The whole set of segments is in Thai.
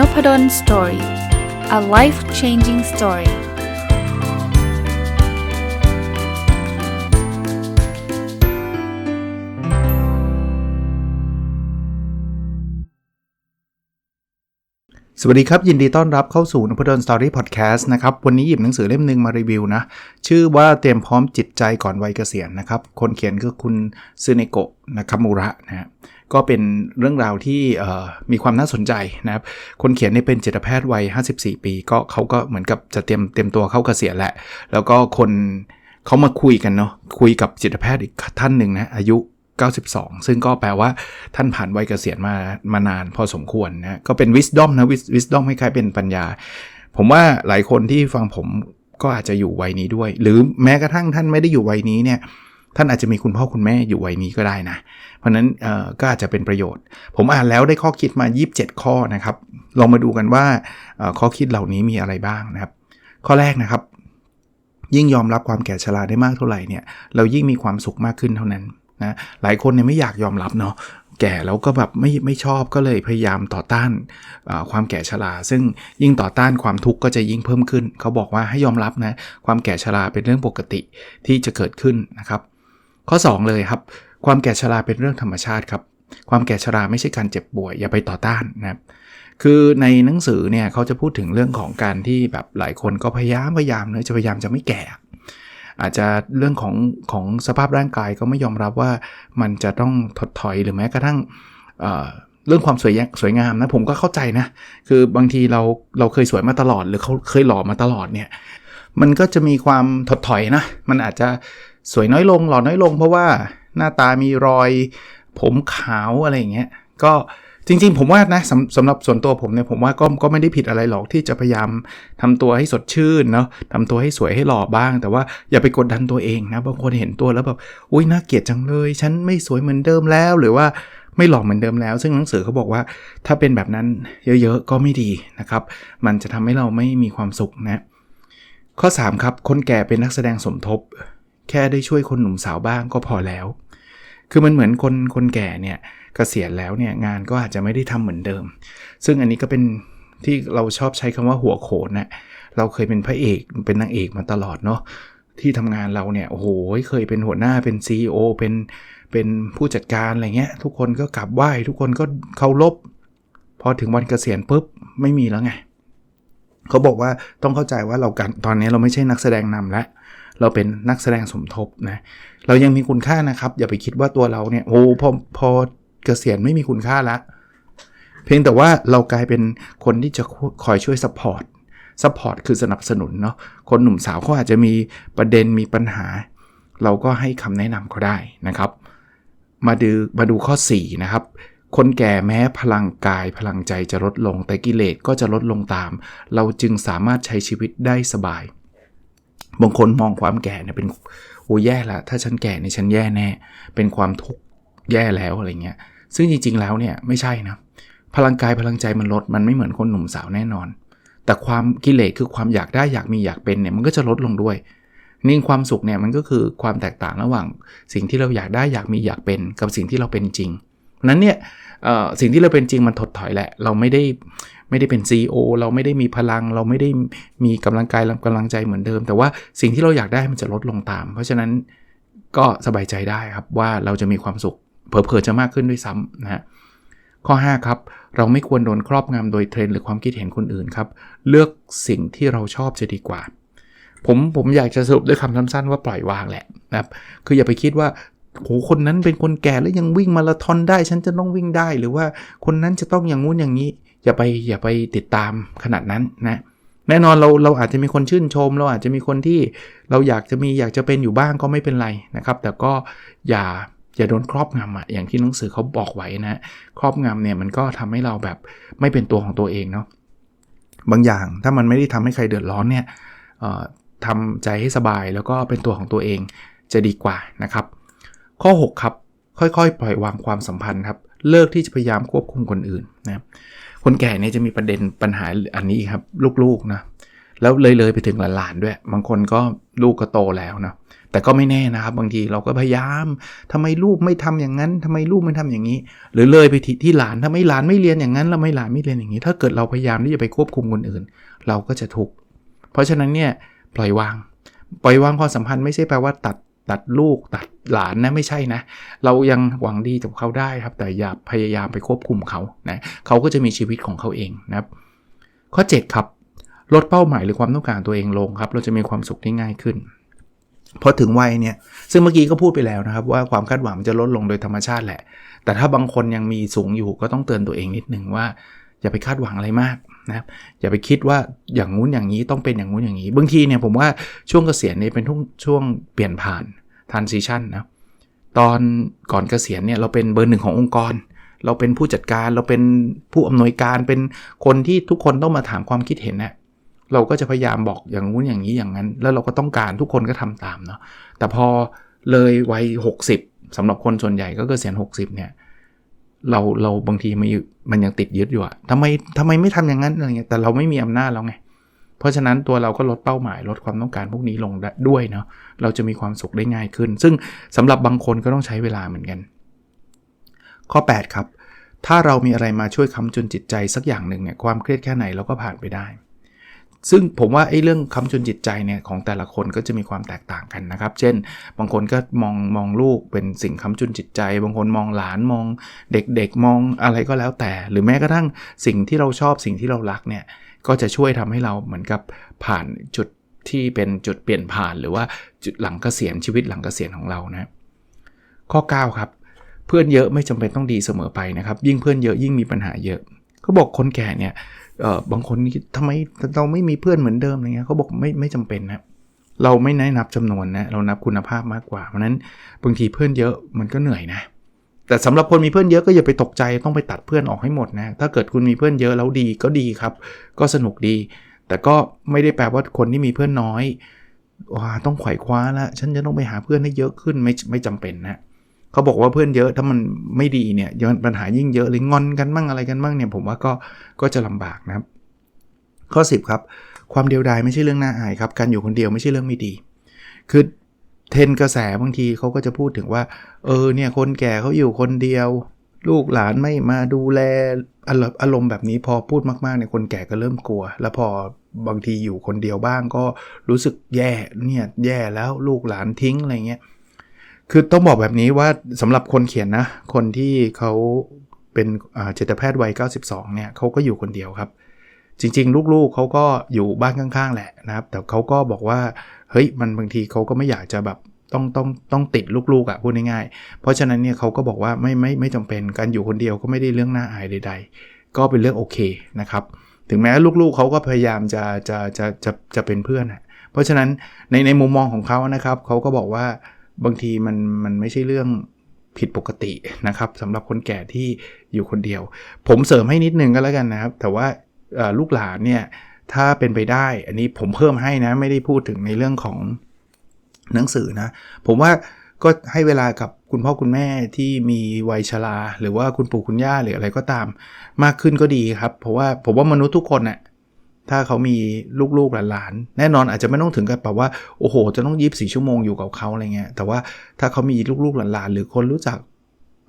n o p ด d o สตอรี่ a life changing story สวัสดีครับ ยินดีต้อนรับเข้าสู่นพดลสตอรี่พอดแคสต์นะครับ วันนี้หยิบหนังสือเล่มหนึ่งมารีวิวนะ ชื่อว่าเตรียมพร้อมจิตใจก่อนวัยเกษียณนะครับ คนเขียนคือคุณซึเนโกะนะครับมูระนะ ก็เป็นเรื่องราวที่มีความน่าสนใจนะครับ คนเขียนนี่เป็นจิตแพทย์วัย 54 ปี ก็เขาก็เหมือนกับจะเตรียมเตรียมตัวเข้าเกษียณแหละ แล้วก็คนเขามาคุยกันเนาะคุยกับจิตแพทย์อีกท่านหนึ่งนะอายุ 92 ซึ่งก็แปลว่าท่านผ่านวัยเกษียณมามานานพอสมควรนะก็เป็น wisdom นะ wisdom คล้ายๆเป็นปัญญา ผมว่าหลายคนที่ฟังผมก็อาจจะอยู่วัยนี้ด้วย หรือแม้กระทั่งท่านไม่ได้อยู่วัยนี้เนี่ย ท่านอาจจะมีคุณพ่อคุณแม่อยู่วัยนี้ก็ได้นะ เพราะนั้นก็อาจจะเป็นประโยชน์ ผมอ่านแล้วได้ข้อคิดมา 27 ข้อนะครับ ลองมาดูกันว่าข้อคิดเหล่านี้มีอะไรบ้างนะครับ ข้อแรกนะครับ ยิ่งยอมรับความแก่ชราได้มากเท่าไหร่เนี่ย เรายิ่งมีความสุขมากขึ้นเท่านั้นนะหลายคนเนี่ยไม่อยากยอมรับเนาะแก่แล้วก็แบบไม่ไม่ชอบก็เลยพยายามต่อต้านความแก่ชรา ซึ่งยิ่งต่อต้านความทุกข์ก็จะยิ่งเพิ่มขึ้น เขาบอกว่าให้ยอมรับนะความแก่ชราเป็นเรื่องปกติที่จะเกิดขึ้นนะครับ ข้อ 2 เลยครับ ความแก่ชราเป็นเรื่องธรรมชาติครับ ความแก่ชราไม่ใช่การเจ็บป่วย อย่าไปต่อต้านนะครับคือในหนังสือเนี่ยเขาจะพูดถึงเรื่องของการที่แบบหลายคนก็พยายามพยายามเนะจะพยายามจะไม่แก่ อาจจะเรื่องของของสภาพร่างกายก็ไม่ยอมรับว่ามันจะต้องถดถอยหรือแม้กระทั่งเเรื่องความสวยสวยงามนะผมก็เข้าใจนะ คือบางทีเราเราเคยสวยมาตลอด หรือเขาเคยหล่อมาตลอดเนี่ยมันก็จะมีความถดถอยนะ มันอาจจะ สวยน้อยลงหล่อน้อยลง เพราะว่าหน้าตามีรอย ผมขาวอะไรอย่างเงี้ยก็จริงๆ ผมว่านะสำสำหรับส่วนตัวผมเนี่ยผมว่าก็ก็ไม่ได้ผิดอะไรหรอกที่จะพยายามทำตัวให้สดชื่นเนาะทำตัวให้สวยให้หล่อบ้าง แต่ว่าอย่าไปกดดันตัวเองนะบางคนเห็นตัวแล้วแบบอุ้ยน่าเกลียดจังเลย ฉันไม่สวยเหมือนเดิมแล้ว หรือว่าไม่หล่อเหมือนเดิมแล้ว ซึ่งหนังสือเขาบอกว่าถ้าเป็นแบบนั้นเยอะๆก็ไม่ดีนะครับ มันจะทำให้เราไม่มีความสุขนะ ข้อ 3 ครับ คนแก่เป็นนักแสดงสมทบ แค่ได้ช่วยคนหนุ่มสาวบ้างก็พอแล้ว คือมันเหมือนคนคนแก่เนี่ยกเกษียณแล้วเนี่ยงานก็อาจจะไม่ได้ทำเหมือนเดิม ซึ่งอันนี้ก็เป็นที่เราชอบใช้คำว่าหัวโขนนะเราเคยเป็นพระเอกเป็นนางเอกมาตลอดเนาะที่ทำงานเราเนี่ยโอ้โหเคยเป็นหัวหน้าเป็น CEO เป็นเป็นผู้จัดการอะไรเงี้ย ทุกคนก็กลับไหว้ทุกคนก็เคารพพอถึงวันเกษียณปุ๊บไม่มีแล้วไงเขาบอกว่าต้องเข้าใจว่าเรากันตอนนี้เราไม่ใช่นักแสดงนำแล้ว เราเป็นนักแสดงสมทบนะเรายังมีคุณค่านะครับอย่าไปคิดว่าตัวเราเนี่ยโอ้พอพอเกษียณไม่มีคุณค่าละเพียงแต่ว่าเรากลายเป็นคนที่จะคอยช่วยซัพพอร์ตซัพพอร์ตคือสนับสนุนเนาะคนหนุ่มสาวเขาอาจจะมีประเด็นมีปัญหา เราก็ให้คำแนะนำเขาได้นะครับ มาดูมาดูข้อ 4 นะครับคนแก่แม้พลังกายพลังใจจะลดลงแต่กิเลสก็จะลดลงตาม เราจึงสามารถใช้ชีวิตได้สบาย บางคนมองความแก่เนี่ยเป็นโอ้แย่ละถ้าฉันแก่เนี่ยฉันแย่แน่ เป็นความทุกข์แย่แล้วอะไรเงี้ย ซึ่งจริง ๆ แล้วเนี่ยไม่ใช่นะ พลังกายพลังใจมันลด มันไม่เหมือนคนหนุ่มสาวแน่นอน แต่ความกิเลสคือความอยากได้อยากมีอยากเป็นเนี่ยมันก็จะลดลงด้วย นิ่งความสุขเนี่ยมันก็คือความแตกต่างระหว่าง สิ่งที่เราอยากได้อยากมีอยากเป็น กับสิ่งที่เราเป็นจริงนั้นเนี่ยสิ่งที่เราเป็นจริงมันถดถอยแหละ เราไม่ได้ ไม่ได้เป็น CEO เราไม่ได้มีพลัง เราไม่ได้มีกำลังกายกำลังใจเหมือนเดิม แต่ว่าสิ่งที่เราอยากได้มันจะลดลงตาม เพราะฉะนั้นก็สบายใจได้ครับว่าเราจะมีความสุขเผลอๆจะมากขึ้นด้วยซ้ำนะฮะข้อ 5 ครับ เราไม่ควรโดนครอบงำโดยเทรนด์หรือความคิดเห็นคนอื่นครับ เลือกสิ่งที่เราชอบจะดีกว่า ผมผมอยากจะสรุปด้วยคำสั้นๆว่าปล่อยวางแหละนะครับ คืออย่าไปคิดว่าโหคนนั้นเป็นคนแก่แล้วยังวิ่งมาราธอนได้ ฉันจะต้องวิ่งได้ หรือว่าคนนั้นจะต้องอย่างงู้นอย่างนี้ อย่าไปอย่าไปติดตามขนาดนั้นนะแน่นอนเราเราอาจจะมีคนชื่นชม เราอาจจะมีคนที่เราอยากจะมีอยากจะเป็นอยู่บ้างก็ไม่เป็นไรนะครับ แต่ก็อย่าอย่าโดนครอบงำอะอย่างที่หนังสือเขาบอกไว้นะครอบงำเนี่ยมันก็ทำให้เราแบบไม่เป็นตัวของตัวเองเนาะบางอย่างถ้ามันไม่ได้ทำให้ใครเดือดร้อนเนี่ยทำใจให้สบายแล้วก็เป็นตัวของตัวเองจะดีกว่านะครับ ข้อ 6 ครับ ค่อยๆ ปล่อยวางความสัมพันธ์ครับ เลิกที่จะพยายามควบคุมคนอื่นนะ คนแก่เนี่ยจะมีประเด็นปัญหาอันนี้ครับลูกๆนะแล้วเลยเลยไปถึงหลานๆด้วย บางคนก็ลูกก็โตแล้วนะแต่ก็ไม่แน่นะครับ บางทีเราก็พยายามทำไมลูกไม่ทำอย่างนั้นทำไมลูกไม่ทำอย่างนี้ หรือเลยไปที่หลานทำไมหลานไม่เรียนอย่างนั้นแล้วไม่หลานไม่เรียนอย่างนี้ ถ้าเกิดเราพยายามที่จะไปควบคุมคนอื่น เราก็จะทุกข์เพราะฉะนั้นเนี่ยปล่อยวาง ปล่อยวางความสัมพันธ์ไม่ใช่แปลว่าตัด ตัดลูกตัดหลานนะไม่ใช่นะ เรายังหวังดีกับเขาได้ครับ แต่อย่าพยายามไปควบคุมเขานะเขาก็จะมีชีวิตของเขาเองนะครับ ข้อ 7 ครับ ลดเป้าหมายหรือความต้องการตัวเองลงครับ เราจะมีความสุขที่ง่ายขึ้นพอถึงวัยเนี่ย ซึ่งเมื่อกี้ก็พูดไปแล้วนะครับ ว่าความคาดหวังจะลดลงโดยธรรมชาติแหละ แต่ถ้าบางคนยังมีสูงอยู่ก็ต้องเตือนตัวเองนิดนึงว่า อย่าไปคาดหวังอะไรมากนะครับอย่าไปคิดว่าอย่างงู้นอย่างนี้ต้องเป็นอย่างงู้นอย่างนี้ บางทีเนี่ยผมว่าช่วงเกษียณเนี่ยเป็นช่วงเปลี่ยนผ่าน transition นะตอนก่อนเกษียณเนี่ยเราเป็นเบอร์หนึ่งขององค์กร เราเป็นผู้จัดการเราเป็นผู้อำนวยการเป็นคนที่ทุกคนต้องมาถามความคิดเห็นนะเราก็จะพยายามบอกอย่างงู้นอย่างนี้อย่างนั้น แล้วเราก็ต้องการทุกคนก็ทำตามเนาะแต่พอเลยวัย 60สำหรับคนส่วนใหญ่ก็เกษียณ60เนี่ย เราเราบางทีมันมันยังติดยึดอยู่อะทำไมทำไมไม่ทำอย่างนั้นอะไรเงี้ยแต่เราไม่มีอำนาจแล้วไงเพราะฉะนั้นตัวเราก็ลดเป้าหมายลดความต้องการพวกนี้ลงด้วยเนาะเราจะมีความสุขได้ง่ายขึ้น ซึ่งสำหรับบางคนก็ต้องใช้เวลาเหมือนกัน ข้อ 8 ครับ ถ้าเรามีอะไรมาช่วยค้ำจุนจิตใจสักอย่างหนึ่งเนี่ยความเครียดแค่ไหนเราก็ผ่านไปได้ ซึ่งผมว่าไอ้เรื่องคำจุนจิตใจเนี่ยของแต่ละคนก็จะมีความแตกต่างกันนะครับ เช่น บางคนก็มองมองลูกเป็นสิ่งคำจุนจิตใจ บางคนมองหลานมองเด็กๆ มองอะไรก็แล้วแต่ หรือแม้กระทั่งสิ่งที่เราชอบสิ่งที่เรารักเนี่ยก็จะช่วยทำให้เราเหมือนกับผ่านจุดที่เป็นจุดเปลี่ยนผ่านหรือว่าจุดหลังเกษียณชีวิตหลังเกษียณของเรานะข้อ 9 ครับ เพื่อนเยอะไม่จำเป็นต้องดีเสมอไปนะครับ ยิ่งเพื่อนเยอะยิ่งมีปัญหาเยอะเขาบอกคนแก่เนี่ย บางคนทำไมเราไม่มีเพื่อนเหมือนเดิมอะไรเงี้ยเขาบอกไม่ไม่จำเป็นนะเราไม่ได้นับจำนวนนะเรานับคุณภาพมากกว่าเพราะนั้นบางทีเพื่อนเยอะมันก็เหนื่อยนะ แต่สำหรับคนมีเพื่อนเยอะก็อย่าไปตกใจต้องไปตัดเพื่อนออกให้หมดนะ ถ้าเกิดคุณมีเพื่อนเยอะแล้วดีก็ดีครับ ก็สนุกดี แต่ก็ไม่ได้แปลว่าคนที่มีเพื่อนน้อยว้าต้องไขว่คว้าแล้วฉันจะต้องไปหาเพื่อนให้เยอะขึ้นไม่ไม่จำเป็นนะ เขาบอกว่าเพื่อนเยอะถ้ามันไม่ดีเนี่ยปัญหายิ่งเยอะเลยงอนกันบ้างอะไรกันบ้างเนี่ยผมว่าก็ก็จะลำบากนะครับ ข้อ 10 ครับ ความเดียวดายไม่ใช่เรื่องน่าอายครับการอยู่คนเดียวไม่ใช่เรื่องไม่ดี คือเทนกระแสบางทีเขาก็จะพูดถึงว่า เออเนี่ยคนแก่เขาอยู่คนเดียว ลูกหลานไม่มาดูแลอารมณ์แบบนี้พอพูดมากๆเนี่ยคนแก่ก็เริ่มกลัว แล้วพอบางทีอยู่คนเดียวบ้างก็รู้สึกแย่เนี่ยแย่แล้วลูกหลานทิ้งอะไรเงี้ย คือต้องบอกแบบนี้ว่าสำหรับคนเขียนนะ คนที่เขาเป็นจิตแพทย์วัย 92 เนี่ยเขาก็อยู่คนเดียวครับ จริง ๆ ลูกๆเขาก็อยู่บ้านข้างๆ แหละนะครับ แต่เขาก็บอกว่า เฮ้ย มันบางทีเขาก็ไม่อยากจะแบบต้องต้องต้องติดลูกๆอะ่ะพูดง่ายๆ เพราะฉะนั้นเนี่ยเขาก็บอกว่าไม่ไม่ไม่จำเป็นการอยู่คนเดียวก็ไม่ได้เรื่องน่าอายใด ๆ ก็เป็นเรื่องโอเคนะครับ ถึงแม้ลูกๆเขาก็พยายามจะจะจะจะจะเป็นเพื่อนอะเพราะฉะนั้นในในมุมมองของเขานะครับเขาก็บอกว่า บางทีมันมันไม่ใช่เรื่องผิดปกตินะครับสำหรับคนแก่ที่อยู่คนเดียว ผมเสริมให้นิดนึงก็แล้วกันนะครับ แต่ว่าลูกหลานเนี่ยถ้าเป็นไปได้ อันนี้ผมเพิ่มให้นะ ไม่ได้พูดถึงในเรื่องของหนังสือนะ ผมว่าก็ให้เวลากับคุณพ่อคุณแม่ที่มีวัยชราหรือว่าคุณปู่คุณย่าหรืออะไรก็ตาม มากขึ้นก็ดีครับ เพราะว่าผมว่ามนุษย์ทุกคนนะ่ะ ถ้าเขามีลูกๆหลานๆแน่นอนอาจจะไม่ต้องถึงกับแบบว่าโอ้โห จะต้องยีบสี่ชั่วโมงอยู่กับเขาอะไรเงี้ยแต่ว่าถ้าเขามีลูกๆหลานๆหรือคนรู้จัก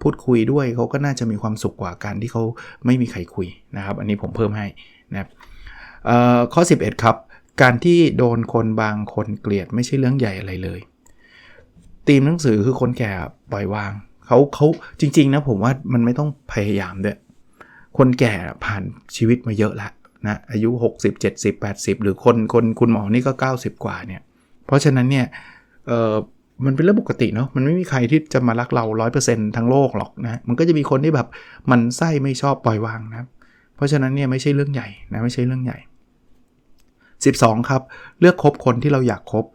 พูดคุยด้วยเขาก็น่าจะมีความสุขกว่าการที่เขาไม่มีใครคุยนะครับ อันนี้ผมเพิ่มให้นะครับข้อ 11 ครับ การที่โดนคนบางคนเกลียดไม่ใช่เรื่องใหญ่อะไรเลยตีมหนังสือคือคนแก่ปล่อยวางเขาเขาจริง ๆ นะผมว่ามันไม่ต้องพยายามด้วยคนแก่ผ่านชีวิตมาเยอะแล้ว นะอายุ 60 70 80 หรือคนคนคุณหมอนี่ก็ 90 กว่าเนี่ย เพราะฉะนั้นเนี่ยเออมันเป็นเรื่องปกติเนาะมันไม่มีใครที่จะมารักเรา 100%ทั้งโลกหรอกนะมันก็จะมีคนที่แบบมันไส้ไม่ชอบปล่อยวางนะเพราะฉะนั้นเนี่ยไม่ใช่เรื่องใหญ่นะไม่ใช่เรื่องใหญ่ 12 ครับ เลือกคบคนที่เราอยากคบ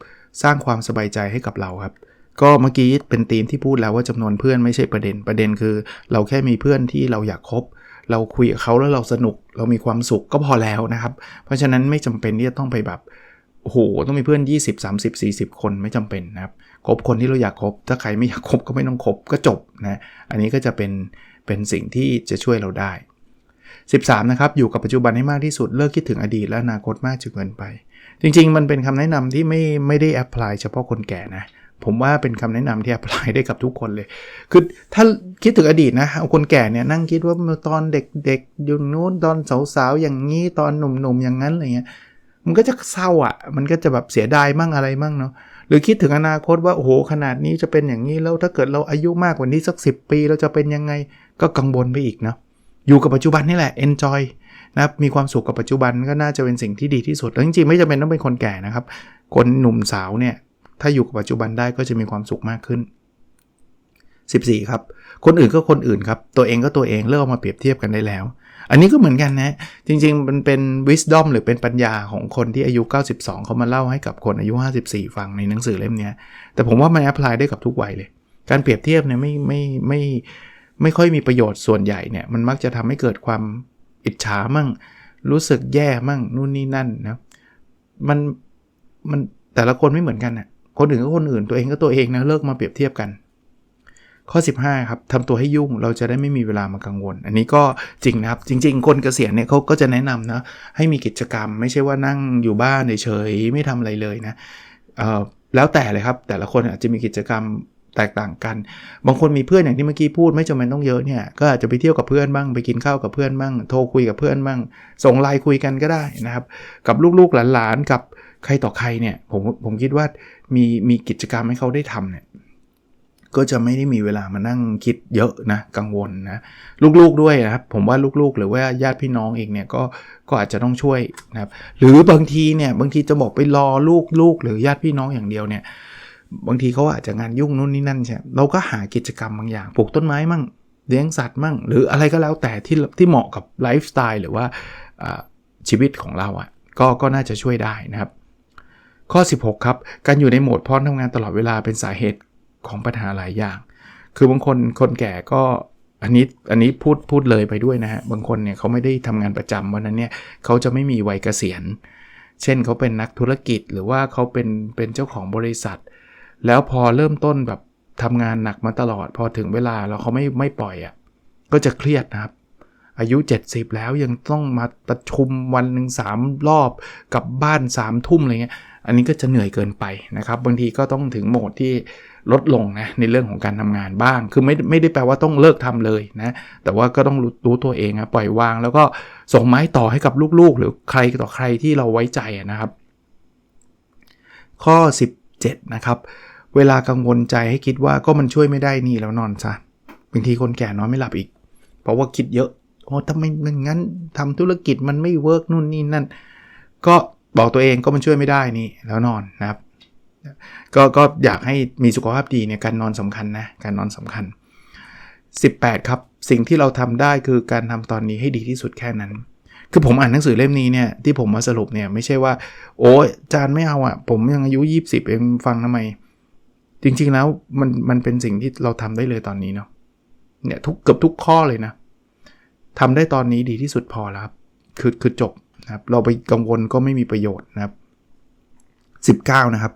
สร้างความสบายใจให้กับเราครับ ก็เมื่อกี้เป็นธีมที่พูดแล้วว่าจำนวนเพื่อนไม่ใช่ประเด็นประเด็นคือ เราแค่มีเพื่อนที่เราอยากคบ เราคุยกับเขาแล้วเราสนุกเรามีความสุขก็พอแล้วนะครับ เพราะฉะนั้นไม่จำเป็นที่จะต้องไปแบบโอ้โหต้องมีเพื่อน 20 30 40 คนไม่จำเป็นนะครับคบคนที่เราอยากคบ ถ้าใครไม่อยากคบก็ไม่ต้องคบก็จบนะอันนี้ก็จะเป็นเป็นสิ่งที่จะช่วยเราได้ 13 นะครับ อยู่กับปัจจุบันให้มากที่สุดเลิกคิดถึงอดีตและอนาคตมากจนเกินไป จริง ๆ มันเป็นคำแนะนำที่ไม่ไม่ได้แอพพลายเฉพาะคนแก่นะ ผมว่าเป็นคำแนะนำที่อพพลายได้กับทุกคนเลย คือถ้าคิดถึงอดีตนะเอาคนแก่เนี่ยนั่งคิดว่าตอนเด็กๆอยู่นู้นตอนสาวๆอย่างนี้ตอนหนุ่มๆอย่างนั้นอะไรเงี้ยมันก็จะเศร้าอะ่ะ มันก็จะแบบเสียดายมั่งอะไรมั่งเนาะหรือคิดถึงอนาคตว่าโอ้โหขนาดนี้จะเป็นอย่างนี้แล้วถ้าเกิดเราอายุมากกว่านี้สัก 10 ปีเราจะเป็นยังไงก็กังวลไปอีกเนาะอยู่กับปัจจุบันนี่แหละ enjoy นะครับมีความสุขกับปัจจุบันก็น่าจะเป็นสิ่งที่ดีที่สุดแล้วจริงๆไม่จำเป็นต้องเป็นคนแก่นะครับ คนหนุ่มสาวเนี่ย ถ้าอยู่กับปัจจุบันได้ก็จะมีความสุขมากขึ้น 14 ครับ คนอื่นก็คนอื่นครับ ตัวเองก็ตัวเองเลิกมาเปรียบเทียบกันได้แล้ว อันนี้ก็เหมือนกันนะ จริงๆ มันเป็น wisdom หรือเป็นปัญญาของคนที่อายุ 92 เขามาเล่าให้กับคนอายุ 54 ฟังในหนังสือเล่มนี้ แต่ผมว่ามันแอพพลายได้กับทุกวัยเลย การเปรียบเทียบเนี่ยไม่ไม่ไม่ไม่ค่อยมีประโยชน์ส่วนใหญ่เนี่ย มันมักจะทำให้เกิดความอิจฉามั่ง รู้สึกแย่มั่งนู่นนี่นั่นนะ มันมันแต่ละคนไม่เหมือนกันนะ่ะ คนอื่นก็คนอื่นตัวเองก็ตัวเองนะเลิกมาเปรียบเทียบกัน ข้อ 15ครับทำตัวให้ยุ่งเราจะได้ไม่มีเวลามากังวล อันนี้ก็จริงนะครับ จริง ๆ คนเกษียณเนี่ยเขาก็จะแนะนำนะให้มีกิจกรรม ไม่ใช่ว่านั่งอยู่บ้านเฉยๆไม่ทำอะไรเลยนะแล้วแต่เลยครับแต่ละคนอาจจะมีกิจกรรมแตกต่างกัน บางคนมีเพื่อนอย่างที่เมื่อกี้พูดไม่จำเป็นต้องเยอะเนี่ย ก็อาจจะไปเที่ยวกับเพื่อนบ้าง ไปกินข้าวกับเพื่อนบ้าง โทรคุยกับเพื่อนบ้าง ส่งไลน์คุยกันก็ได้นะครับ กับลูกๆหลานๆ กับใครต่อใครเนี่ยผมผมคิดว่ามีมีกิจกรรมให้เขาได้ทำเนี่ยก็จะไม่ได้มีเวลามานั่งคิดเยอะนะกังวลนะลูกๆด้วยนะครับผมว่าลูกๆ หรือว่าญาติพี่น้องเองเนี่ยก็ก็อาจจะต้องช่วยนะครับหรือบางทีเนี่ยบางทีจะบอกไปรอลูกลูกหรือญาติพี่น้องอย่างเดียวเนี่ยบางทีเขาอาจจะงานยุ่งนู่นนี่นั่นใช่เราก็หากิจกรรมบางอย่างปลูกต้นไม้มั่งเลี้ยงสัตว์มั่ง หรืออะไรก็แล้วแต่ที่ที่เหมาะกับไลฟ์สไตล์หรือว่าชีวิตของเราอะ่ะก็ก็น่าจะช่วยได้นะครับ ข้อ 16 ครับ การอยู่ในโหมดพร้อมทำงานตลอดเวลาเป็นสาเหตุของปัญหาหลายอย่าง คือบางคนคนแก่ก็อันนี้อันนี้พูดพูดเลยไปด้วยนะฮะ บางคนเนี่ยเขาไม่ได้ทำงานประจำวันนั้นเนี่ยเขาจะไม่มีวัยเกษียณ เช่นเขาเป็นนักธุรกิจหรือว่าเขาเป็นเป็นเจ้าของบริษัท แล้วพอเริ่มต้นแบบทำงานหนักมาตลอด พอถึงเวลาแล้วเขาไม่ไม่ปล่อยอะ่ะก็จะเครียดนะครับ อายุ 70 แล้วยังต้องมาประชุมวันหนึ่งสามรอบกับบ้าน3ามทุ่มอะไรเงี้ยอันนี้ก็จะเหนื่อยเกินไปนะครับ บางทีก็ต้องถึงโหมดที่ลดลงนะในเรื่องของการทำงานบ้าง คือไม่ไม่ได้แปลว่าต้องเลิกทำเลยนะ แต่ว่าก็ต้องรู้รู้ตัวเองนะปล่อยวาง แล้วก็ส่งไม้ต่อให้กับลูกๆ หรือใครต่อใครที่เราไว้ใจนะครับ ข้อ 17 นะครับ เวลากังวลใจให้คิดว่าก็มันช่วยไม่ได้นี่แล้วนอนซะบางทีคนแก่นอนไม่หลับอีก เพราะว่าคิดเยอะ โอ้ทำไมมันงั้นทำธุรกิจมันไม่เวิร์กนู่นนี่นั่น ก็บอกตัวเองก็มันช่วยไม่ได้นี่แล้วนอนนะครับ ก็ก็อยากให้มีสุขภาพดีเนี่ยการนอนสำคัญนะการนอนสำคัญ 18 ครับ สิ่งที่เราทำได้คือการทำตอนนี้ให้ดีที่สุดแค่นั้น คือผมอ่านหนังสือเล่มนี้เนี่ยที่ผมมาสรุปเนี่ยไม่ใช่ว่า โอ้จานไม่เอาอะ่ะ ผมยังอายุ 20 เองฟังทำไม จริงๆแล้วมันมันเป็นสิ่งที่เราทำได้เลยตอนนี้เนาะเนี่ยทุกเกือบทุกข้อเลยนะ ทำได้ตอนนี้ดีที่สุดพอแล้วครับคือคือจบนะครับเราไปกังวลก็ไม่มีประโยชน์นะครับ 19 นะครับ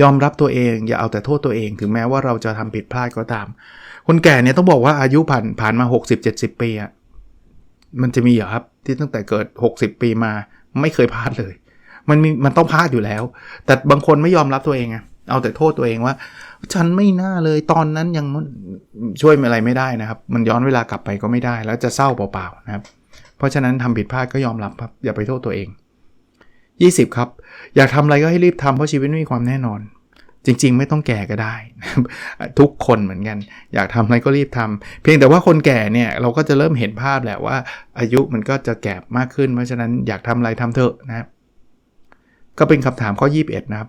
ยอมรับตัวเองอย่าเอาแต่โทษตัวเอง ถึงแม้ว่าเราจะทำผิดพลาดก็ตาม คนแก่เนี่ยต้องบอกว่าอายุผ่านผ่านมา 60-70 ปีอะมันจะมีเหรอครับที่ตั้งแต่เกิด 60 ปีมาไม่เคยพลาดเลย มันมีมันต้องพลาดอยู่แล้ว แต่บางคนไม่ยอมรับตัวเองอะ เอาแต่โทษตัวเองว่า ฉันไม่น่าเลยตอนนั้นยังช่วยอะไรไม่ได้นะครับ มันย้อนเวลากลับไปก็ไม่ได้ แล้วจะเศร้าเปล่าๆนะครับ เพราะฉะนั้นทำผิดพลาดก็ยอมรับครับอย่าไปโทษตัวเอง 20 ครับ อยากทำอะไรก็ให้รีบทำเพราะชีวิตไม่มีความแน่นอน จริง ๆ ไม่ต้องแก่ก็ได้ทุกคนเหมือนกัน อยากทำอะไรก็รีบทำเพียงแต่ว่าคนแก่เนี่ยเราก็จะเริ่มเห็นภาพแหละว่า อายุมันก็จะแก่มากขึ้น เพราะฉะนั้นอยากทำอะไรทำเถอะนะครับก็เป็นคำถามข้อ 21 นะครับ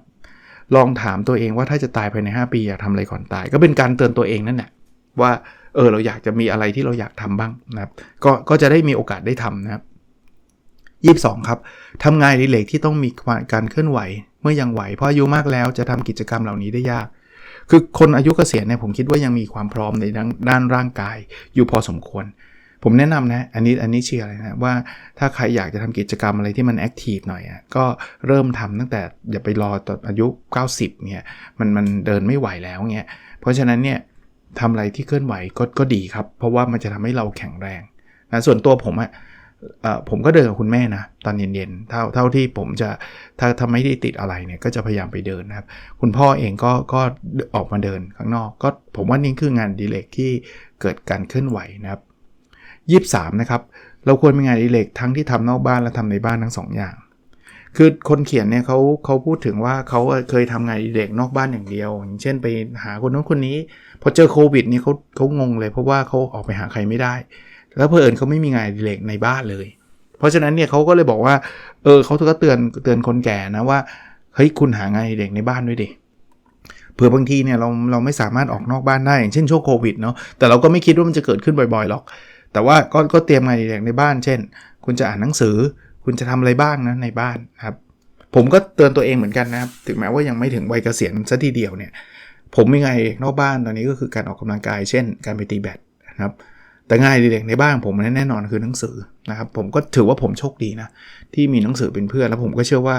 ลองถามตัวเองว่าถ้าจะตายภายใน 5 ปีอยากทำอะไรก่อนตาย ก็เป็นการเตือนตัวเองนั่นแหละว่าเออเราอยากจะมีอะไรที่เราอยากทำบ้างนะครับก็ก็จะได้มีโอกาสได้ทำนะครับ22ครับทำงานดิเลกที่ต้องมีการเคลื่อนไหว เมื่อยังไหวเพราะอายุมากแล้วจะทำกิจกรรมเหล่านี้ได้ยาก คือคนอายุเกษียณเนี่ยผมคิดว่ายังมีความพร้อมในด้านร่างกายอยู่พอสมควร ผมแนะนำนะ อันนี้อันนี้เชื่อเลยนะว่าถ้าใครอยากจะทำกิจกรรมอะไรที่มันแอคทีฟหน่อยอะก็เริ่มทำตั้งแต่อย่าไปรอตอนอายุ 90เนี่ยมันมันเดินไม่ไหวแล้วเนี่ยเพราะฉะนั้นเนี่ยทำอะไรที่เคลื่อนไหวก็ก็ดีครับ เพราะว่ามันจะทำให้เราแข็งแรงนะส่วนตัวผมอะเอ่อผมก็เดินกับคุณแม่นะตอนเย็นๆเท่าเท่าที่ผมจะถ้าถ้าไม่ได้ติดอะไรเนี่ยก็จะพยายามไปเดินนะครับคุณพ่อเองก็ก็ออกมาเดินข้างนอก ก็ผมว่านี่คืองานดีเล็กที่เกิดการเคลื่อนไหวนะครับ ยี่สามนะครับ เราควรมีงานอดิเรกทั้งที่ทำนอกบ้านและทำในบ้านทั้งสองอย่าง คือคนเขียนเนี่ยเขาเขาพูดถึงว่าเขาเคยทำงานอดิเรกนอกบ้านอย่างเดียว อย่างเช่นไปหาคนนู้นคนนี้พอเจอโควิดนี่เขาเขางงเลย เพราะว่าเขาออกไปหาใครไม่ได้ แล้วเพอเอิญเขาไม่มีงานอดิเรกในบ้านเลย เพราะฉะนั้นเนี่ยเขาก็เลยบอกว่าเออเขาก็เตือนเตือนคนแก่นะว่าเฮ้ยคุณหางานอดิเรกในบ้านด้วยดิเผื่อบางทีเนี่ยเราเราไม่สามารถออกนอกบ้านได้อย่างเช่นช่วงโควิดเนาะแต่เราก็ไม่คิดว่ามันจะเกิดขึ้นบ่อยๆหรอก แต่ว่าก็ก็เตรียมงานอดิเรกในบ้าน เช่น คุณจะอ่านหนังสือ คุณจะทำอะไรบ้างนะในบ้านครับผมก็เตือนตัวเองเหมือนกันนะครับ ถึงแม้ว่ายังไม่ถึงวัยเกษียณซะทีเดียวเนี่ย ผมมีไงานอกนอกบ้านตอนนี้ก็คือการออกกำลังกาย เช่น การไปตีแบดนะครับ แต่ง่านอดิเรกในบ้านผมแน่นอนคือหนังสือนะครับ ผมก็ถือว่าผมโชคดีนะ ที่มีหนังสือเป็นเพื่อน แล้วผมก็เชื่อว่า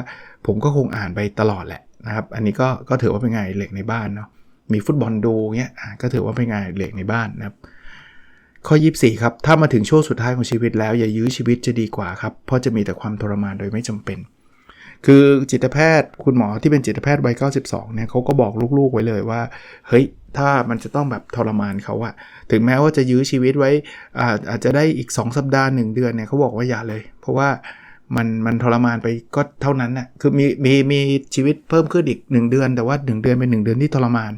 ผมก็คงอ่านไปตลอดแหละนะครับ อันนี้ก็ก็ถือว่าเป็นงานอดิเรกในบ้านเนาะ มีฟุตบอลดูเงี้ยก็ถือว่าเป็นงานอดิเรกในบ้านนะครับ ข้อ 24 ครับ ถ้ามาถึงช่วงสุดท้ายของชีวิตแล้ว อย่ายื้อชีวิตจะดีกว่าครับ เพราะจะมีแต่ความทรมานโดยไม่จำเป็น คือจิตแพทย์ คุณหมอที่เป็นจิตแพทย์วัย 92 เนี่ยเขาก็บอกลูกๆไว้เลยว่า เฮ้ย ถ้ามันจะต้องแบบทรมานเขาอะถึงแม้ว่าจะยื้อชีวิตไว้อาอาจจะได้อีก 2 สัปดาห์ 1 เดือนเนี่ยเขาบอกว่าอย่าเลย เพราะว่ามันมันทรมานไปก็เท่านั้นน่ะ คือมีมีมีชีวิตเพิ่มขึ้นอีก 1 เดือน แต่ว่า 1 เดือนเป็น 1 เดือนที่ทรมาน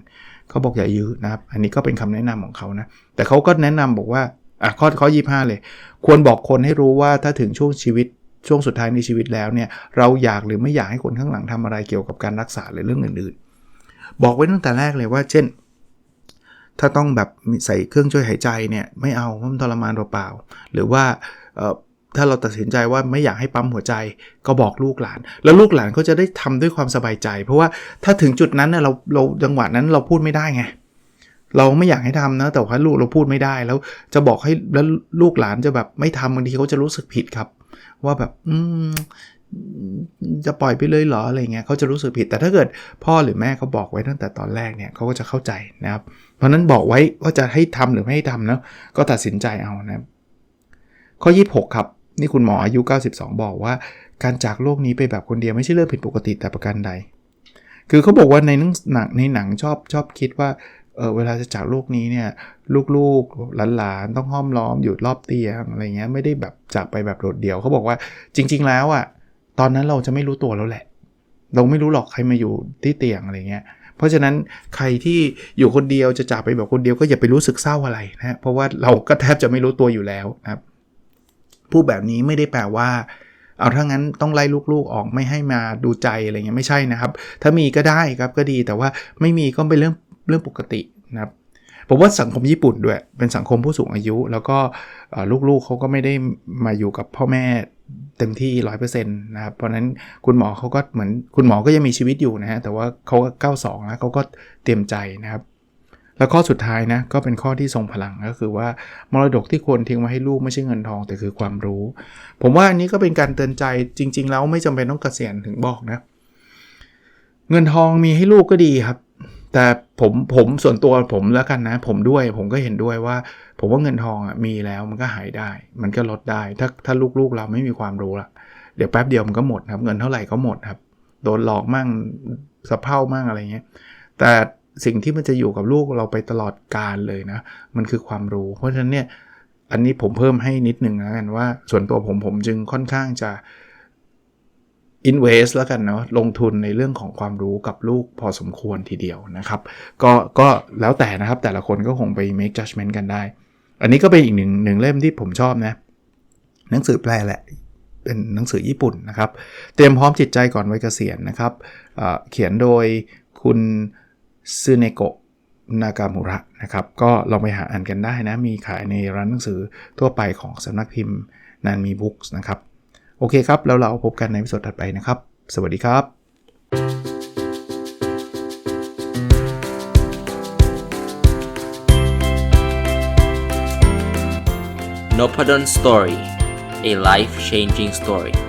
เขาบอกอย่ายื้อนะครับ อันนี้ก็เป็นคำแนะนำของเขานะ แต่เขาก็แนะนำบอกว่าอะข้อข้อยี่ห้าเลย ควรบอกคนให้รู้ว่าถ้าถึงช่วงชีวิตช่วงสุดท้ายในชีวิตแล้วเนี่ยเราอยากหรือไม่อยากให้คนข้างหลังทำอะไรเกี่ยวกับการรักษาหรือเรื่องอื่นๆ บอกไว้ตั้งแต่แรกเลยว่า เช่น ถ้าต้องแบบใส่เครื่องช่วยหายใจเนี่ยไม่เอาเพราะมันทรมานเปล่าๆหรือว่า ถ้าเราตัดสินใจว่าไม่อยากให้ปั๊มหัวใจก็บอกลูกหลาน แล้วลูกหลานก็จะได้ทำด้วยความสบายใจ เพราะว่าถ้าถึงจุดนั้นเนี่ยเราเราจังหวะนั้นเราพูดไม่ได้ไงเราไม่อยากให้ทำนะแต่ว่าลูกเราพูดไม่ได้แล้ว จะบอกให้แล้วลูกหลานจะแบบไม่ทำบางทีเขาจะรู้สึกผิดครับ ว่าแบบอืมจะปล่อยไปเลยเหรออะไรเงี้ยเขาจะรู้สึกผิด แต่ถ้าเกิดพ่อหรือแม่เขาบอกไว้ตั้งแต่ตอนแรกเนี่ยเขาก็จะเข้าใจนะครับ เพราะนั้นบอกไว้ว่าจะให้ทำหรือไม่ให้ทำนะก็ตัดสินใจเอานะครับข้อ 26 ครับ นี่คุณหมออายุ 92 บอกว่า การจากโลกนี้ไปแบบคนเดียวไม่ใช่เรื่องผิดปกติแต่ประการใด คือเขาบอกว่าในหนังในหนังชอบชอบคิดว่าเออเวลาจะจากโลกนี้เนี่ยลูกๆหลานๆต้องห้อมล้อมอยู่รอบเตียงอะไรเงี้ยไม่ได้แบบจากไปแบบโดดเดี่ยวเขาบอกว่าจริง ๆ แล้วอะ่ะตอนนั้นเราจะไม่รู้ตัวแล้วแหละ เราไม่รู้หรอกใครมาอยู่ที่เตียงอะไรเงี้ยเพราะฉะนั้นใครที่อยู่คนเดียวจะจากไปแบบคนเดียวก็อย่าไปรู้สึกเศร้าอะไรนะเพราะว่าเราก็แทบจะไม่รู้ตัวอยู่แล้วนะครับ พูดแบบนี้ไม่ได้แปลว่า เอาถ้างั้นต้องไล่ลูกๆออกไม่ให้มาดูใจอะไรเงี้ยไม่ใช่นะครับ ถ้ามีก็ได้ครับก็ดีแต่ว่าไม่มีก็เป็นเรื่องเรื่องปกตินะครับผมว่าสังคมญี่ปุ่นด้วย เป็นสังคมผู้สูงอายุ แล้วก็ลูกๆเขาก็ไม่ได้มาอยู่กับพ่อแม่เต็มที่ 100%นะครับ เพราะนั้นคุณหมอเขาก็เหมือนคุณหมอก็ยังมีชีวิตอยู่นะฮะ แต่ว่าเขาก็92แล้วเขาก็เตรียมใจนะครับ แล้วข้อสุดท้ายนะก็เป็นข้อที่ทรงพลังก็คือว่ามรดกที่ควรทิ้งไว้ให้ลูกไม่ใช่เงินทองแต่คือความรู้ ผมว่าอันนี้ก็เป็นการเตือนใจจริง ๆ แล้วไม่จำเป็นต้องเกษียณถึงบอกนะ เงินทองมีให้ลูกก็ดีครับ แต่ผมผมส่วนตัวผมแล้วกันนะ ผมด้วยผมก็เห็นด้วยว่า ผมว่าเงินทองอะมีแล้วมันก็หายได้ มันก็ลดได้ ถ้าถ้าลูกๆเราไม่มีความรู้ละเดี๋ยวแป๊บเดียวมันก็หมดครับ เงินเท่าไหร่ก็หมดครับโดนหลอกมั่งสะเพร่ามั่งอะไรเงี้ยแต่ สิ่งที่มันจะอยู่กับลูกเราไปตลอดกาลเลยนะ มันคือความรู้ เพราะฉะนั้นเนี่ยอันนี้ผมเพิ่มให้นิดหนึ่งนะกันว่า ส่วนตัวผมผมจึงค่อนข้างจะ invest แล้วกันเนาะลงทุนในเรื่องของความรู้กับลูกพอสมควรทีเดียวนะครับ ก็ก็แล้วแต่นะครับแต่ละคนก็คงไป make judgment กันได้ อันนี้ก็เป็นอีกหนึ่งหนึ่งเล่มที่ผมชอบนะ หนังสือแปลแหละเป็นหนังสือญี่ปุ่นนะครับ เตรียมพร้อมจิตใจก่อนวัยเกษียณนะครับเเขียนโดยคุณ ซึเนโกะนากามุระนะครับ ก็ลองไปหาอ่านกันได้นะ มีขายในร้านหนังสือทั่วไปของสำนักพิมพ์นานมีบุ๊กส์นะครับ โอเคครับ แล้วเราพบกันในวิดีโอถัดไปนะครับ สวัสดีครับ n o p a d o n Story a life changing story